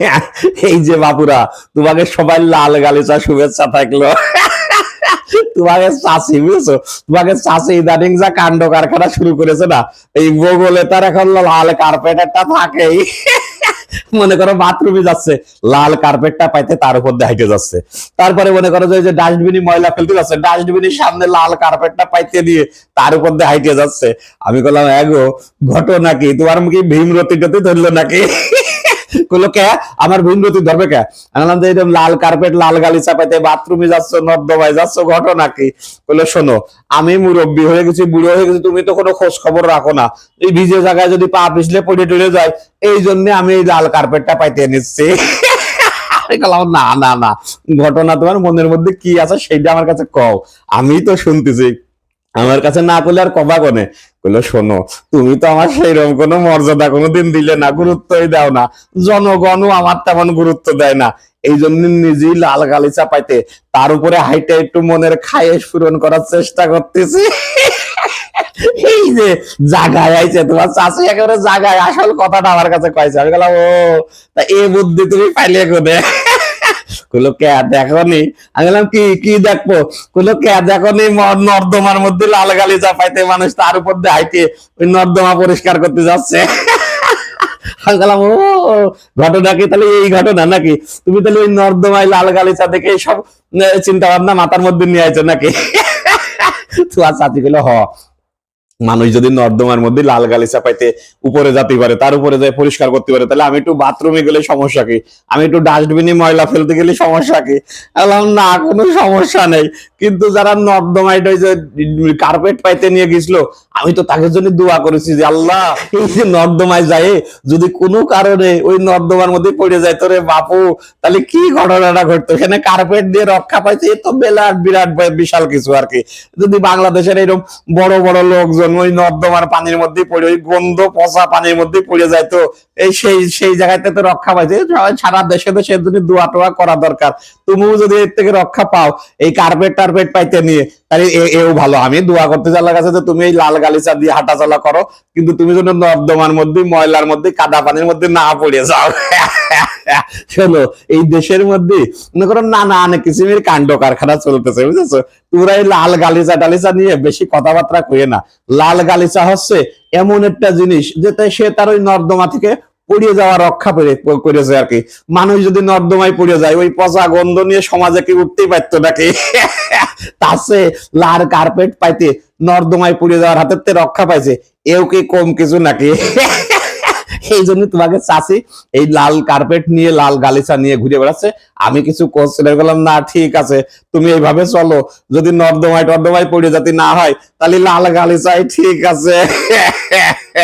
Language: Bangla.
এই যে বাপুরা, তোমাকে সবাই লাল গালিচা শুভেচ্ছা থাকল। তোমাকে চাষি, বুঝছ? তোমাকে চাষি ইদানিং যা কাণ্ড কারখানা শুরু করেছে না, এই বগলে তার এখন লাল কার্পেট একটা থাকেই। মনে করো বাথরুমে যাচ্ছে, লাল কার্পেটটা পাইতে তার উপর দিয়ে হাইটে যাচ্ছে। তারপরে মনে করো যে ডাস্টবিনে ময়লা ফেলতে যাচ্ছে ডাস্টবিনের সামনে লাল কার্পেটটা পাইতে দিয়ে তার উপর দিয়ে হাইটে যাচ্ছে। আমি বললাম এগো ঘটনা কি? তোমার মুখে ভীমরতি টতি ধরলো নাকি? কইলো, কে? আমার ভীমরতি ধরবে কে? আমি বললাম যে এরকম লাল কার্পেট লাল গালিচা পাইতে বাথরুমে যাচ্ছ, নর্দমায় যাচ্ছ, ঘটনা কি কইলো, শোনো, আমি মুরব্বী হয়ে গেছি, বুড়ো হয়ে গেছি, তুমি তো কোনো খোঁজ খবর রাখো না। এই ভিজে জায়গায় যদি পা পিছলে পড়ে টড়ে যায়, এই জন্য আমি এই লাল কার্পেটটা পাইতে নিচ্ছি না না না, ঘটনা তোমার মনের মধ্যে কি আছে সেটা আমার কাছে কও। আমি তো শুনতেছি আমার কাছে না করলে আর কবা কোনে? কইলো, শোনো, তুমি তো আমার সেইরকম কোনো মর্যাদা কোনোদিন দিলে না, গুরুত্বই দাও না। জনগণও আমার তেমন গুরুত্ব দেয় না। এই জন্য নিজেই লাল গালিচা পাইতে তার উপরে হাইটে একটু মনের খায়েশ পূরণ করার চেষ্টা করতেছি। এই যে জাগায় আইছে, তোমার চাষি একেবারে জাগায় আসল কথাটা আমার কাছে কয়েছে আমি বললাম, ও, তা এ বুদ্ধি তুমি পাইলে কোনে? দেখনি? আমি বললাম, কি কি দেখব? দেখনি নর্দমার মধ্যে লাল গালি চাপাইতে মানুষ তার উপর দিয়ে ওই নর্দমা পরিষ্কার করতে যাচ্ছে। আমি ও, ঘটনা কি? তাহলে এই ঘটনা নাকি? তুমি তাহলে ওই নর্দমায় লাল গালিচা দেখে সব চিন্তা ভাবনা মাথার মধ্যে নিয়ে আইছো নাকি? তোমার চাচি গুলো হ। মানুষ যদি নর্দমার মধ্যে লাল গালি চাপাইতে উপরে যাতে পারে, তার উপরে যায় পরিষ্কার করতে পারে, তাহলে আমি একটু বাথরুমে গেলে সমস্যা কি? আমি একটু ডাস্টবিনে ময়লা ফেলতে গেলে সমস্যা কি? না, কোনো সমস্যা নেই। কিন্তু যারা নর্দমা ওই যে কার্পেট পাইতে নিয়ে গেছিল আমি তো তাকে জন্য দোয়া করেছি যে, আল্লাহ, এই যে নর্দমায় যায়, যদি কোনো কারণে ওই নর্দমার মধ্যে পড়ে যায়, তোরে বাপু, তাহলে কি ঘটনাটা ঘটতো? এখানে কার্পেট দিয়ে রক্ষা পাইছে, এ তো বিরাট বিরাট বিশাল কিছু আর কি। যদি বাংলাদেশের এরকম বড় বড় লোকজন ওই নর্দমার পানির মধ্যে পড়ে, ওই গন্ধ পচা পানির মধ্যে পড়ে যায় তো, এই সেই সেই জায়গাতে তো রক্ষা পাইছে। সারা দেশে এর জন্য দোয়া টোয়া করা দরকার। তুমিও যদি এর থেকে রক্ষা পাও, এই কার্পেট টার্পেট পাইতে নিয়ে তাহলে এও ভালো। আমি দোয়া করতে চাল্লার কাছে যে তুমি এই লাল গালিচা দিয়ে হাঁটাচলা করো, কিন্তু তুমি যেন নর্দমার মধ্যে, ময়লার মধ্যে, কাদা পানির মধ্যে না পড়ে যাও। শোনো, এই দেশের মধ্যে, মনে করো নানা অনেক কিসিমের কাণ্ড কারখানা চলতেছে, বুঝেছ? তোমরা এই লাল গালিচা টালিচা নিয়ে বেশি কথাবার্তা কয়ে না। লাল গালিচা হচ্ছে এমন একটা জিনিস, যেটা সে তার ওই নর্দমা থেকে পড়িয়ে যাওয়া রক্ষা করে, করেছে আর কি। মানুষ যদি নর্দমায় পড়ে যায়, ওই পচা গন্ধ নিয়ে সমাজে কি উঠতেই পারতো নাকি তাছে লাল কার্পেট পাইতে নর্দমায় পড়ে যাওয়ার হাতের তে রক্ষা পাইছে, এও কি কম কিছু নাকি এই জন্য তোমাকে চাষি এই লাল কার্পেট নিয়ে, লাল গালিচা নিয়ে ঘুরে বেড়াচ্ছে। আমি কিছু কোশ্চেন বললাম, না, ঠিক আছে, তুমি এইভাবে চলো। যদি নর্দমায় টর্দমায় পড়ে যাতে না হয়, তাহলে লাল গালিচাই ঠিক আছে।